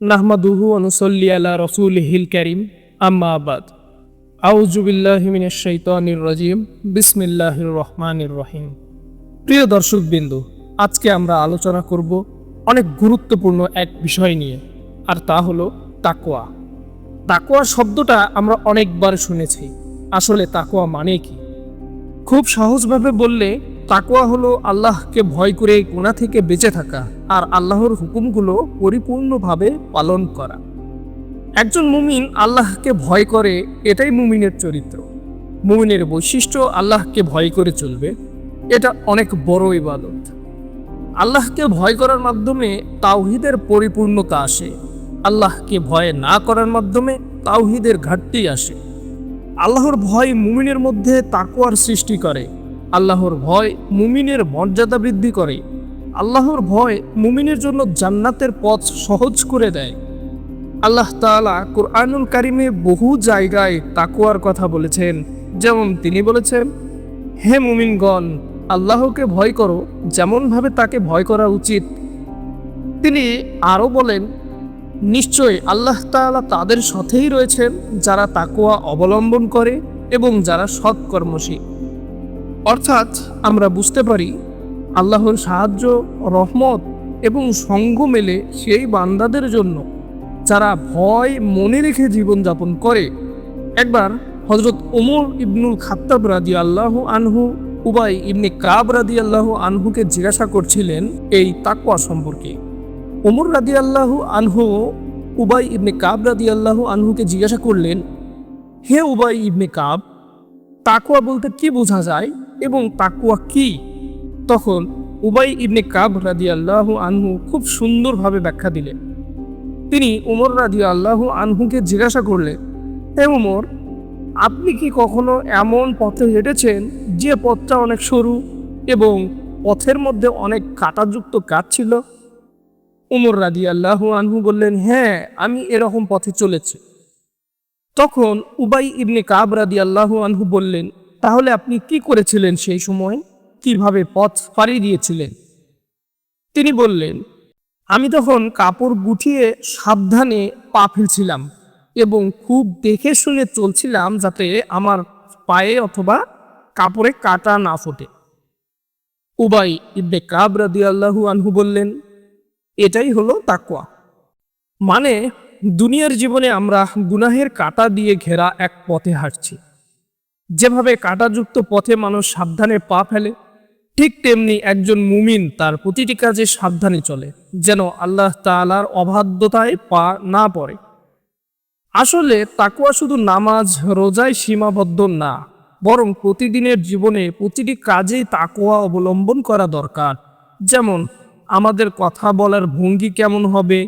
নাহমাদুহু অনুসল্লি আলা রসুল হিল করিম, আম্মা আবাদ। আউজুবিল্লাহিমিনের রাজিম, বিসমিল্লাহির রহমানির রহিম। প্রিয় দর্শকবিন্দু আজকে আমরা আলোচনা করব অনেক গুরুত্বপূর্ণ এক বিষয় নিয়ে, আর তা হলো তাকোয়া তাকোয়া শব্দটা আমরা অনেকবার শুনেছি। আসলে তাকোয়া মানে কি? খুব সহজভাবে বললে তাকোয়া হলো আল্লাহকে ভয় করে গুণা থেকে বেঁচে থাকা আর আল্লাহর হুকুমগুলো পরিপূর্ণভাবে পালন করা। একজন মুমিন আল্লাহকে ভয় করে, এটাই মুমিনের চরিত্র। মুমিনের বৈশিষ্ট্য আল্লাহকে ভয় করে চলবে, এটা অনেক বড় ইবাদত। আল্লাহকে ভয় করার মাধ্যমে তাওহিদের পরিপূর্ণতা আসে। আল্লাহকে ভয় না করার মাধ্যমে তাওহিদের ঘাটতি আসে। আল্লাহর ভয় মুমিনের মধ্যে তাকুয়ার সৃষ্টি করে। আল্লাহর ভয় মুমিনের মর্যাদা বৃদ্ধি করে। আল্লাহর ভয় মুমিনের জন্য জান্নাতের পথ সহজ করে দেয়। আল্লাহ তাআলা কোরআনুল কারিমে বহু জায়গায় তাকুয়ার কথা বলেছেন। যেমন তিনি বলেছেন, হে মুমিনগণ, আল্লাহকে ভয় করো, যেমনভাবে তাকে ভয় করা উচিত। তিনি আরও বলেন, নিশ্চয় আল্লাহ তাআলা তাদের সাথেই রয়েছেন যারা তাকুয়া অবলম্বন করে এবং যারা সৎকর্মশীল অর্থাৎ আমরা বুঝতে পারি আল্লাহর সাহায্য, রহমত এবং সঙ্গ মেলে সেই বান্দাদের জন্য যারা ভয় মনে রেখে জীবনযাপন করে। একবার হজরত ওমর ইবনুল খাত্তাব রাদি আল্লাহ আনহু, উবাই ইবনে কাব রাদি আল্লাহ আনহুকে জিজ্ঞাসা করছিলেন এই তাকওয়া সম্পর্কে। ওমর রাদি আল্লাহ আনহু, উবাই ইবনে কাব রাদি আল্লাহ আনহুকে জিজ্ঞাসা করলেন, হে উবাই ইবনে কাব তাকুয়া বলতে কি বোঝা যায়? এবং তাকুয়া কি? তখন উবাই ইবনে কাব রাদি আল্লাহ আনহু খুব সুন্দরভাবে ব্যাখ্যা দিলেন। তিনি উমর রাজি আল্লাহ আনহুকে জিজ্ঞাসা করলেন, হে উমর, আপনি কি কখনো এমন পথে হেঁটেছেন যে পথটা অনেক সরু এবং পথের মধ্যে অনেক কাঁটাযুক্ত গাছ ছিল? উমর রাজি আল্লাহ আনহু বললেন হ্যাঁ আমি এরকম পথে চলেছি। তখন উবাই ইবনে কাব রাদি আল্লাহ আনহু বললেন তাহলে আপনি কি করেছিলেন সেই সময়? কীভাবে পথ পাড়ি দিয়েছিলেন? তিনি বললেন, আমি তখন কাপড় গুটিয়ে সাবধানে পা ফেলছিলাম এবং খুব দেখে শুনে চলছিলাম যাতে আমার পায়ে অথবা কাপড়ে কাটা না ফোটে। উবাই ইবনে কাব রাদিয়াল্লাহু আনহু বললেন, এটাই হলো তাকওয়া। মানে দুনিয়ার জীবনে আমরা গুনাহের কাটা দিয়ে ঘেরা এক পথে হাঁটছি। যেভাবে কাটাযুক্ত পথে মানুষ সাবধানে পা ফেলে, ঠিক তেমনি একজন মুমিন তার প্রতিটি কাজে সাবধানে চলে, যেন আল্লাহ তাআলার অবাধ্যতায় পা না পড়ে। আসলে তাকুয়া শুধু নামাজ, রোজায় সীমাবদ্ধ না, বরং প্রতিদিনের জীবনে প্রতিটি কাজেই তাকুয়া অবলম্বন করা দরকার। যেমন, আমাদের কথা বলার ভঙ্গি কেমন হবে,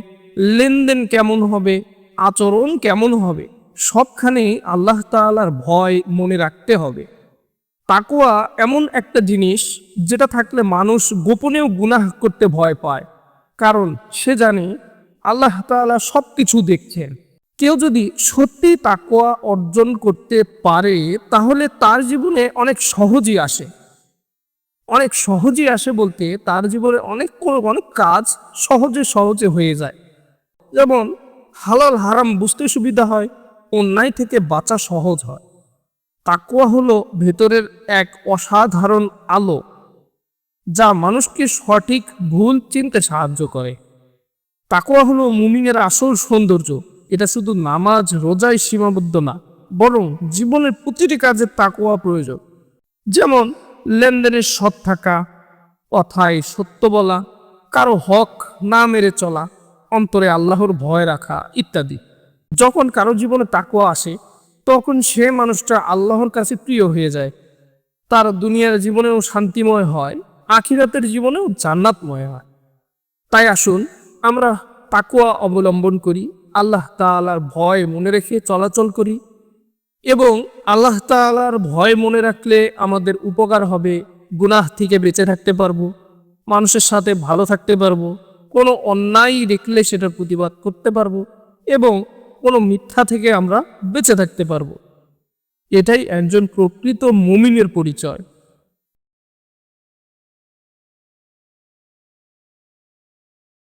লেনদেন কেমন হবে, আচরণ কেমন হবে সবখানেই আল্লাহ তাআলার ভয় মনে রাখতে হবে। তাকুয়া এমন একটা জিনিস যেটা থাকলে মানুষ গোপনেও গুনাহ করতে ভয় পায়। কারণ সে জানে আল্লাহ তাআলা সব কিছু দেখছেন। কেউ যদি সত্যি তাকুয়া অর্জন করতে পারে, তাহলে তার জীবনে অনেক সহজই আসে। অনেক সহজই আসে বলতে তার জীবনে অনেক অনেক কাজ সহজে সহজে হয়ে যায়। যেমন হালাল হারাম বুঝতে সুবিধা হয় অন্যায় থেকে বাঁচা সহজ হয়। তাকুয়া হলো ভেতরের এক অসাধারণ আলো, যা মানুষকে সঠিক ভুল চিনতে সাহায্য করে। তাকুয়া হলো মুমিনের আসল সৌন্দর্য। এটা শুধু নামাজ, রোজায় সীমাবদ্ধ না, বরং জীবনের প্রতিটি কাজে তাকুয়া প্রয়োজন। যেমন, লেনদেনের সৎ থাকা কথায় সত্য বলা, কারও হক না মেরে চলা, অন্তরে আল্লাহর ভয় রাখা ইত্যাদি। যখন কারও জীবনে তাকুয়া আসে, তখন সে মানুষটা আল্লাহর কাছে প্রিয় হয়ে যায়। তার দুনিয়ার জীবনেও শান্তিময় হয়, আখিরাতের জীবনেও জান্নাতময় হয়। তাই আসুন, আমরা তাকুয়া অবলম্বন করি, আল্লাহ তাআলার ভয় মনে রেখে চলাচল করি এবং আল্লাহ তাআলার ভয় মনে রাখলে আমাদের উপকার হবে, গুনাহ থেকে বেঁচে থাকতে পারব, মানুষের সাথে ভালো থাকতে পারব, কোনো অন্যায় দেখলে সেটার প্রতিবাদ করতে পারব এবং কোনো মিথ্যা থেকে আমরা বেঁচে থাকতে পারব। এটাই একজন প্রকৃত মুমিনের পরিচয়।